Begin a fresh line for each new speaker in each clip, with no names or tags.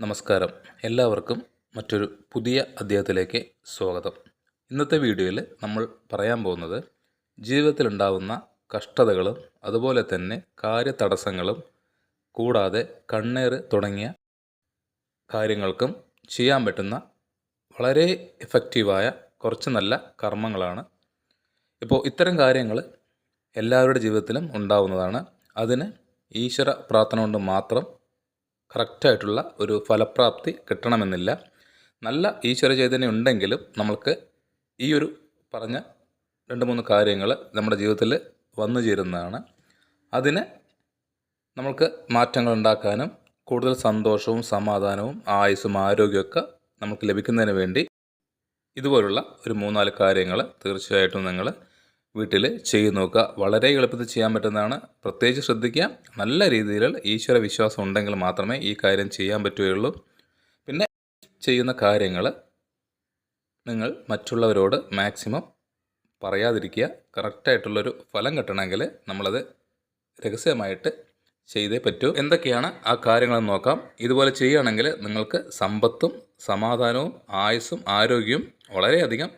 നമസ്കാരം. എല്ലാവർക്കും മറ്റൊരു പുതിയ അധ്യായത്തിലേക്ക് സ്വാഗതം. ഇന്നത്തെ വീഡിയോയിൽ നമ്മൾ പറയാൻ പോകുന്നത് ജീവിതത്തിലുണ്ടാവുന്ന കഷ്ടതകളും അതുപോലെ തന്നെ കാര്യതടസ്സങ്ങളും കൂടാതെ കണ്ണേറ് തുടങ്ങിയ കാര്യങ്ങൾക്കും ചെയ്യാൻ പറ്റുന്ന വളരെ എഫക്റ്റീവായ കുറച്ച് നല്ല കർമ്മങ്ങളാണ്. ഇപ്പോൾ ഇത്തരം കാര്യങ്ങൾ എല്ലാവരുടെ ജീവിതത്തിലും ഉണ്ടാവുന്നതാണ്. അതിന് ഈശ്വര പ്രാർത്ഥന കൊണ്ട് മാത്രം കറക്റ്റായിട്ടുള്ള ഒരു ഫലപ്രാപ്തി കിട്ടണമെന്നില്ല. നല്ല ഈശ്വര ചൈതന്യം ഉണ്ടെങ്കിലും നമ്മൾക്ക് ഈ ഒരു പറഞ്ഞ രണ്ട് മൂന്ന് കാര്യങ്ങൾ നമ്മുടെ ജീവിതത്തിൽ വന്നു ചേരുന്നതാണ്. അതിന് നമ്മൾക്ക് മാറ്റങ്ങൾ ഉണ്ടാക്കാനും കൂടുതൽ സന്തോഷവും സമാധാനവും ആയുസ്സും ആരോഗ്യമൊക്കെ നമുക്ക് ലഭിക്കുന്നതിന് വേണ്ടി ഇതുപോലുള്ള ഒരു മൂന്നാൽ കാര്യങ്ങൾ തീർച്ചയായിട്ടും നിങ്ങൾ വീട്ടിൽ ചെയ്തു നോക്കുക. വളരെ എളുപ്പത്തിൽ ചെയ്യാൻ പറ്റുന്നതാണ്. പ്രത്യേകിച്ച് ശ്രദ്ധിക്കുക. നല്ല രീതിയിൽ ഈശ്വര വിശ്വാസം ഉണ്ടെങ്കിൽ മാത്രമേ ഈ കാര്യം ചെയ്യാൻ പറ്റുകയുള്ളൂ. പിന്നെ ചെയ്യുന്ന കാര്യങ്ങൾ നിങ്ങൾ മറ്റുള്ളവരോട് മാക്സിമം പറയാതിരിക്കുക. കറക്റ്റായിട്ടുള്ളൊരു ഫലം കിട്ടണമെങ്കിൽ നമ്മളത് രഹസ്യമായിട്ട് ചെയ്തേ പറ്റൂ. എന്തൊക്കെയാണ് ആ കാര്യങ്ങളെന്ന് നോക്കാം. ഇതുപോലെ ചെയ്യുകയാണെങ്കിൽ നിങ്ങൾക്ക് സമ്പത്തും സമാധാനവും ആയുസ്സും ആരോഗ്യവും വളരെയധികം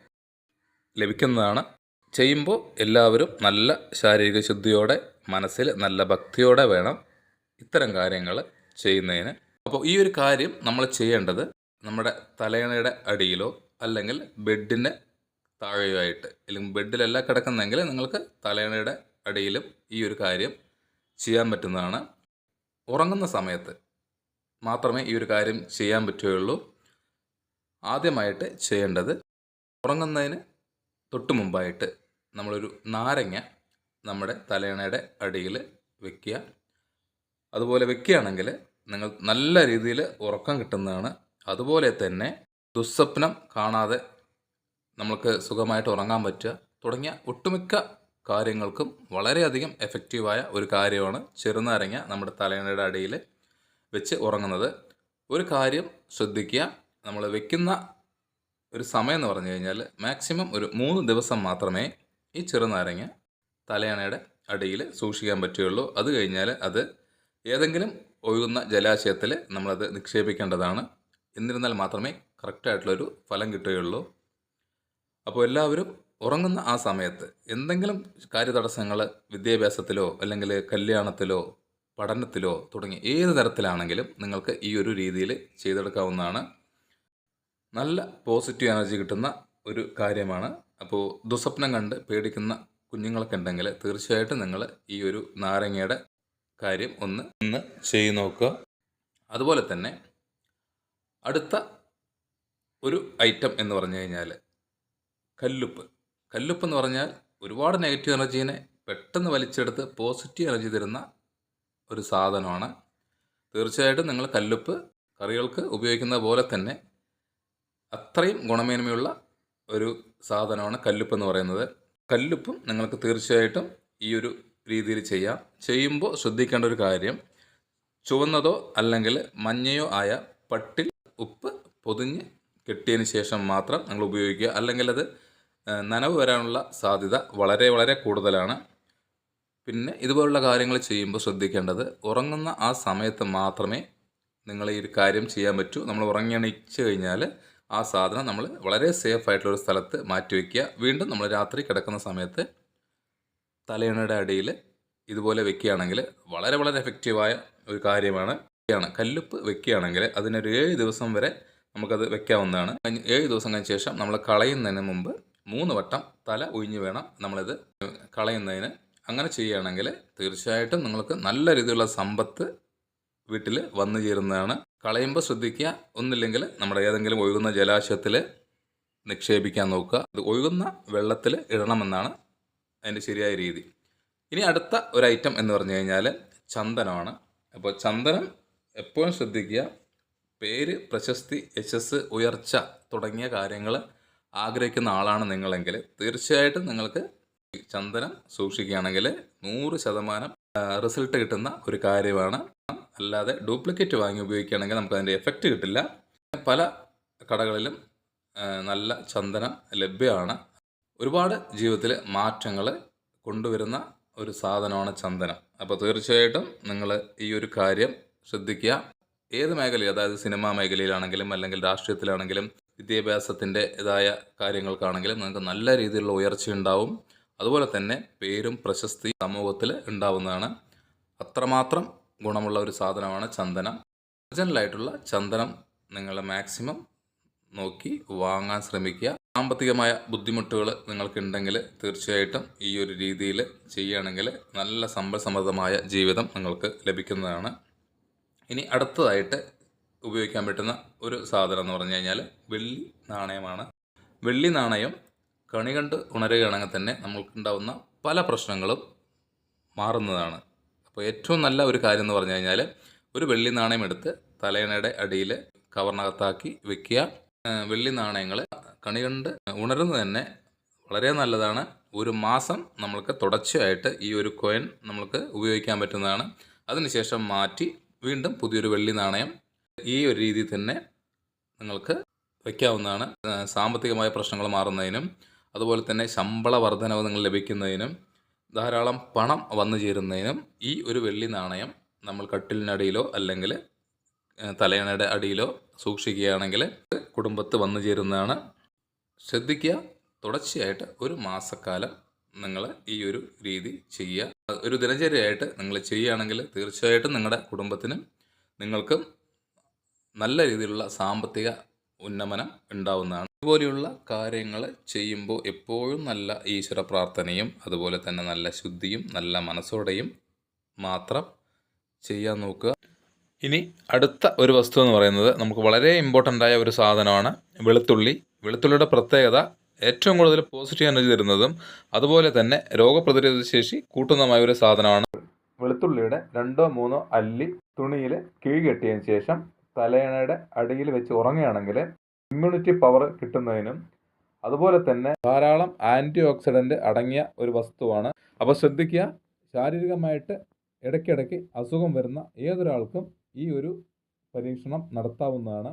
ലഭിക്കുന്നതാണ്. ചെയ്യുമ്പോൾ എല്ലാവരും നല്ല ശാരീരിക ശുദ്ധിയോടെ മനസ്സിൽ നല്ല ഭക്തിയോടെ വേണം ഇത്തരം കാര്യങ്ങൾ ചെയ്യുന്നതിന്. അപ്പോൾ ഈ ഒരു കാര്യം നമ്മൾ ചെയ്യേണ്ടത് നമ്മുടെ തലയണയുടെ അടിയിലോ അല്ലെങ്കിൽ ബെഡിന്റെ താഴെയോ ആയിട്ട് അല്ലെങ്കിൽ ബെഡിലല്ല കിടക്കുന്നെങ്കിൽ നിങ്ങൾക്ക് തലയണയുടെ അടിയിലും ഈ ഒരു കാര്യം ചെയ്യാൻ പറ്റുന്നതാണ്. ഉറങ്ങുന്ന സമയത്ത് മാത്രമേ ഈ ഒരു കാര്യം ചെയ്യാൻ പറ്റുകയുള്ളൂ. ആദ്യമായിട്ട് ചെയ്യേണ്ടത് ഉറങ്ങുന്നതിന് തൊട്ട് മുമ്പായിട്ട് നമ്മളൊരു നാരങ്ങ നമ്മുടെ തലയണയുടെ അടിയിൽ വെക്കുക. അതുപോലെ വെക്കുകയാണെങ്കിൽ നിങ്ങൾ നല്ല രീതിയിൽ ഉറക്കം കിട്ടുന്നതാണ്. അതുപോലെ തന്നെ ദുസ്വപ്നം കാണാതെ നമ്മൾക്ക് സുഖമായിട്ട് ഉറങ്ങാൻ പറ്റുക. തുടങ്ങിയ ഒട്ടുമിക്ക കാര്യങ്ങൾക്കും വളരെയധികം എഫക്റ്റീവായ ഒരു കാര്യമാണ് ചെറുനാരങ്ങ നമ്മുടെ തലയണയുടെ അടിയിൽ വെച്ച് ഉറങ്ങുന്നത്. ഒരു കാര്യം ശ്രദ്ധിക്കുക. നമ്മൾ വെക്കുന്ന ഒരു സമയം എന്ന് പറഞ്ഞു കഴിഞ്ഞാൽ മാക്സിമം ഒരു മൂന്ന് ദിവസം മാത്രമേ ഈ ചെറുനാരങ്ങ തലയണയുടെ അടിയിൽ സൂക്ഷിക്കാൻ പറ്റുകയുള്ളൂ. അത് കഴിഞ്ഞാൽ അത് ഏതെങ്കിലും ഒഴുകുന്ന ജലാശയത്തിൽ നമ്മളത് നിക്ഷേപിക്കേണ്ടതാണ്. എന്നിരുന്നാൽ മാത്രമേ കറക്റ്റായിട്ടുള്ളൊരു ഫലം കിട്ടുകയുള്ളൂ. അപ്പോൾ എല്ലാവരും ഉറങ്ങുന്ന ആ സമയത്ത് എന്തെങ്കിലും കാര്യതടസ്സങ്ങൾ വിദ്യാഭ്യാസത്തിലോ അല്ലെങ്കിൽ കല്യാണത്തിലോ പഠനത്തിലോ തുടങ്ങി ഏത് തരത്തിലാണെങ്കിലും നിങ്ങൾക്ക് ഈ ഒരു രീതിയിൽ ചെയ്തെടുക്കാവുന്നതാണ്. നല്ല പോസിറ്റീവ് എനർജി കിട്ടുന്ന ഒരു കാര്യമാണ് അപ്പോൾ ദുസ്വപ്നം കണ്ട് പേടിക്കുന്ന കുഞ്ഞുങ്ങളൊക്കെ ഉണ്ടെങ്കിൽ തീർച്ചയായിട്ടും നിങ്ങൾ ഈ ഒരു നാരങ്ങയുടെ കാര്യം ഒന്ന് ഒന്ന് ചെയ്ത് നോക്കുക. അതുപോലെ തന്നെ അടുത്ത ഒരു ഐറ്റം എന്ന് പറഞ്ഞു കഴിഞ്ഞാൽ കല്ലുപ്പ്. കല്ലുപ്പ് എന്ന് പറഞ്ഞാൽ ഒരുപാട് നെഗറ്റീവ് എനർജീനെ പെട്ടെന്ന് വലിച്ചെടുത്ത് പോസിറ്റീവ് എനർജി തരുന്ന ഒരു സാധനമാണ്. തീർച്ചയായിട്ടും നിങ്ങൾ കല്ലുപ്പ് കറികൾക്ക് ഉപയോഗിക്കുന്ന പോലെ തന്നെ അത്രയും ഗുണമേന്മയുള്ള ഒരു സാധനമാണ് കല്ലുപ്പ് എന്ന് പറയുന്നത്. കല്ലുപ്പും നിങ്ങൾക്ക് തീർച്ചയായിട്ടും ഈ ഒരു രീതിയിൽ ചെയ്യാം. ചെയ്യുമ്പോൾ ശ്രദ്ധിക്കേണ്ട ഒരു കാര്യം ചുവന്നതോ അല്ലെങ്കിൽ മഞ്ഞയോ ആയ പട്ടിൽ ഉപ്പ് പൊതിഞ്ഞ് കെട്ടിയതിന് ശേഷം മാത്രം നിങ്ങൾ ഉപയോഗിക്കുക. അല്ലെങ്കിൽ അത് നനവ് വരാനുള്ള സാധ്യത വളരെ വളരെ കൂടുതലാണ്. പിന്നെ ഇതുപോലുള്ള കാര്യങ്ങൾ ചെയ്യുമ്പോൾ ശ്രദ്ധിക്കേണ്ടത് ഉറങ്ങുന്ന ആ സമയത്ത് മാത്രമേ നിങ്ങൾ ഈ ഒരു കാര്യം ചെയ്യാൻ പറ്റൂ. നമ്മൾ ഉറങ്ങിയണിച്ച് കഴിഞ്ഞാൽ ആ സാധനം നമ്മൾ വളരെ സേഫ് ആയിട്ടുള്ള ഒരു സ്ഥലത്ത് മാറ്റി വയ്ക്കുക വീണ്ടും നമ്മൾ രാത്രി കിടക്കുന്ന സമയത്ത് തലയണയുടെ അടിയിൽ ഇതുപോലെ വെക്കുകയാണെങ്കിൽ വളരെ വളരെ എഫക്റ്റീവായ ഒരു കാര്യമാണ്. ാണ് കല്ലുപ്പ് വെക്കുകയാണെങ്കിൽ അതിനൊരു ഏഴ് ദിവസം വരെ നമുക്കത് വെക്കാവുന്നതാണ്. ഏഴ് ദിവസം കഴിഞ്ഞ ശേഷം നമ്മൾ കളയുന്നതിന് മുമ്പ് മൂന്ന് വട്ടം തല ഒഴിഞ്ഞ് വേണം നമ്മളിത് കളയുന്നതിന്. അങ്ങനെ ചെയ്യുകയാണെങ്കിൽ തീർച്ചയായിട്ടും നിങ്ങൾക്ക് നല്ല രീതിയിലുള്ള സമ്പത്ത് വീട്ടിൽ വന്നു ചേരുന്നതാണ്. കളയുമ്പോൾ ശ്രദ്ധിക്കുക. ഒന്നില്ലെങ്കിൽ നമ്മുടെ ഏതെങ്കിലും ഒഴുകുന്ന ജലാശയത്തിൽ നിക്ഷേപിക്കാൻ നോക്കുക. അത് ഒഴുകുന്ന വെള്ളത്തിൽ ഇടണമെന്നാണ് അതിന്റെ ശരിയായ രീതി. ഇനി അടുത്ത ഒരു ഐറ്റം എന്ന് പറഞ്ഞു കഴിഞ്ഞാൽ ചന്ദനമാണ്. അപ്പോൾ ചന്ദനം എപ്പോഴും ശ്രദ്ധിക്കുക. പേര് പ്രശസ്തി യശസ് ഉയർച്ച തുടങ്ങിയ കാര്യങ്ങൾ ആഗ്രഹിക്കുന്ന ആളാണ് നിങ്ങളെങ്കിൽ തീർച്ചയായിട്ടും നിങ്ങൾക്ക് ചന്ദനം സൂക്ഷിക്കുകയാണെങ്കിൽ നൂറ് ശതമാനം റിസൾട്ട് കിട്ടുന്ന ഒരു കാര്യമാണ്. അല്ലാതെ ഡ്യൂപ്ലിക്കേറ്റ് വാങ്ങി ഉപയോഗിക്കുകയാണെങ്കിൽ നമുക്ക് അതിന്റെ എഫക്റ്റ് കിട്ടില്ല. പല കടകളിലും നല്ല ചന്ദനം ലഭ്യമാണ്. ഒരുപാട് ജീവിതത്തിൽ മാറ്റങ്ങൾ കൊണ്ടുവരുന്ന ഒരു സാധനമാണ് ചന്ദനം. അപ്പോൾ തീർച്ചയായിട്ടും നിങ്ങൾ ഈ ഒരു കാര്യം ശ്രദ്ധിക്കുക. ഏത് മേഖലയിൽ അതായത് സിനിമാ മേഖലയിലാണെങ്കിലും അല്ലെങ്കിൽ രാഷ്ട്രീയത്തിലാണെങ്കിലും വിദ്യാഭ്യാസത്തിന്റെ ഇതായ കാര്യങ്ങൾക്കാണെങ്കിലും നിങ്ങൾക്ക് നല്ല രീതിയിലുള്ള ഉയർച്ച ഉണ്ടാവും. അതുപോലെ തന്നെ പേരും പ്രശസ്തി സമൂഹത്തിൽ ഉണ്ടാവുന്നതാണ്. അത്രമാത്രം ഗുണമുള്ള ഒരു സാധനമാണ് ചന്ദനം. ഒറിജിനലായിട്ടുള്ള ചന്ദനം നിങ്ങൾ മാക്സിമം നോക്കി വാങ്ങാൻ ശ്രമിക്കുക. സാമ്പത്തികമായ ബുദ്ധിമുട്ടുകൾ നിങ്ങൾക്കുണ്ടെങ്കിൽ തീർച്ചയായിട്ടും ഈ ഒരു രീതിയിൽ ചെയ്യുകയാണെങ്കിൽ നല്ല സമ്പൽ സമൃദ്ധമായ ജീവിതം നിങ്ങൾക്ക് ലഭിക്കുന്നതാണ്. ഇനി അടുത്തതായിട്ട് ഉപയോഗിക്കാൻ പറ്റുന്ന ഒരു സാധനം എന്ന് പറഞ്ഞു കഴിഞ്ഞാൽ വെള്ളി നാണയമാണ്. വെള്ളി നാണയം കണി കണ്ട് ഉണരുകയാണെങ്കിൽ തന്നെ നമ്മൾക്കുണ്ടാവുന്ന പല പ്രശ്നങ്ങളും മാറുന്നതാണ്. അപ്പോൾ ഏറ്റവും നല്ല ഒരു കാര്യം എന്ന് പറഞ്ഞു കഴിഞ്ഞാൽ ഒരു വെള്ളി നാണയം എടുത്ത് തലയണയുടെ അടിയിൽ കവറിനകത്താക്കി വെക്കുക. വെള്ളി നാണയങ്ങൾ കണി കണ്ട് ഉണരുന്നത് തന്നെ വളരെ നല്ലതാണ്. ഒരു മാസം നമ്മൾക്ക് തുടർച്ചയായിട്ട് ഈ ഒരു കോയിൻ നമ്മൾക്ക് ഉപയോഗിക്കാൻ പറ്റുന്നതാണ്. അതിനുശേഷം മാറ്റി വീണ്ടും പുതിയൊരു വെള്ളി നാണയം ഈ ഒരു രീതിയിൽ തന്നെ നിങ്ങൾക്ക് വയ്ക്കാവുന്നതാണ് സാമ്പത്തികമായ പ്രശ്നങ്ങൾ മാറുന്നതിനും അതുപോലെ തന്നെ ശമ്പള വർധനവ് നിങ്ങൾ ലഭിക്കുന്നതിനും ധാരാളം പണം വന്നു ചേരുന്നതിനും ഈ ഒരു വെള്ളി നാണയം നമ്മൾ കട്ടിലിനടിയിലോ അല്ലെങ്കിൽ തലയണയുടെ അടിയിലോ സൂക്ഷിക്കുകയാണെങ്കിൽ കുടുംബത്ത് വന്നു ചേരുന്നതാണ്. ശ്രദ്ധിക്കുക തുടർച്ചയായിട്ട് ഒരു മാസക്കാലം നിങ്ങൾ ഈ ഒരു രീതി ചെയ്യുക. ഒരു ദിനചര്യയായിട്ട് നിങ്ങൾ ചെയ്യുകയാണെങ്കിൽ തീർച്ചയായിട്ടും നിങ്ങളുടെ കുടുംബത്തിനും നിങ്ങൾക്കും നല്ല രീതിയിലുള്ള സാമ്പത്തിക ഉന്നമനം ഉണ്ടാവുന്നതാണ്. ഇതുപോലെയുള്ള കാര്യങ്ങൾ ചെയ്യുമ്പോൾ എപ്പോഴും നല്ല ഈശ്വര പ്രാർത്ഥനയും അതുപോലെ തന്നെ നല്ല ശുദ്ധിയും നല്ല മനസ്സോടെയും മാത്രം ചെയ്യാൻ നോക്കുക. ഇനി അടുത്ത ഒരു വസ്തു എന്ന് പറയുന്നത് നമുക്ക് വളരെ ഇമ്പോർട്ടന്റ് ആയ ഒരു സാധനമാണ് വെളുത്തുള്ളി. വെളുത്തുള്ളിയുടെ പ്രത്യേകത ഏറ്റവും കൂടുതൽ പോസിറ്റീവ് എനർജി തരുന്നതും അതുപോലെ തന്നെ രോഗപ്രതിരോധ ശേഷി കൂട്ടുന്നതുമായ ഒരു സാധനമാണ്. വെളുത്തുള്ളിയുടെ രണ്ടോ മൂന്നോ അല്ലി തുണിയിൽ കിഴി കെട്ടിയതിന് ശേഷം തലയണയുടെ അടിയിൽ വെച്ച് ഉറങ്ങുകയാണെങ്കിൽ ഇമ്മ്യൂണിറ്റി പവർ കിട്ടുന്നതിനും അതുപോലെ തന്നെ ധാരാളം ആന്റി ഓക്സിഡന്റ് അടങ്ങിയ ഒരു വസ്തുവാണ്. അപ്പോൾ ശ്രദ്ധിക്കുക ശാരീരികമായിട്ട് ഇടയ്ക്കിടയ്ക്ക് അസുഖം വരുന്ന ഏതൊരാൾക്കും ഈ ഒരു പരീക്ഷണം നടത്താവുന്നതാണ്.